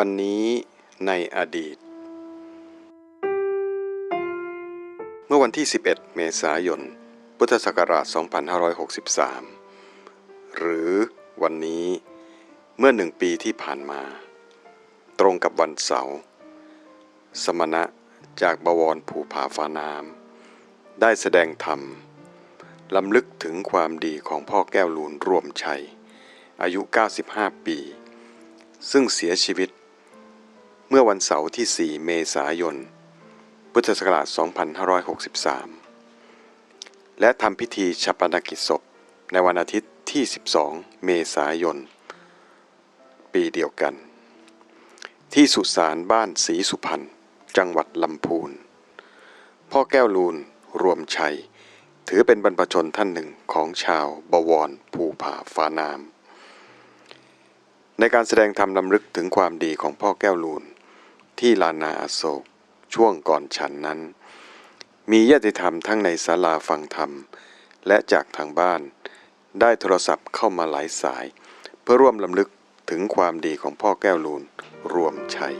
วันนี้ในอดีต เมื่อวันที่ 11 เมษายน พุทธศักราช 2563 หรือวันนี้เมื่อหนึ่งปีที่ผ่านมา ตรงกับวันเสาร์สมณะจากบวรภูผาฟ้านาม ได้แสดงธรรมลำลึกถึงความดีของพ่อแก้วลูนร่วมชัย อายุ 95 ปี ซึ่งเสียชีวิต มื่อวันเสาร์ที่ 4 เมษายน พุทธศักราช 2563 และทำพิธีชาปนกิจศพในวันอาทิตย์ที่ 12 เมษายน ปีเดียวกัน ที่สุสานบ้านศรีสุพรรณ จังหวัดลำพูน พ่อแก้วลูน รวมชัย ถือเป็นบรรพชนท่านหนึ่งของชาวบวรภูผาฟ้านามในการแสดงธรรมลำลึกถึงความดีของพ่อแก้วลูน ที่ลานนาอโศกช่วงก่อนฉันนั้น มีญาติธรรมทั้งในศาลาฟังธรรม และจากทางบ้าน ได้โทรศัพท์เข้ามาหลายสาย เพื่อร่วมลำลึกถึงความดีของพ่อแก้วลูนรวมชัย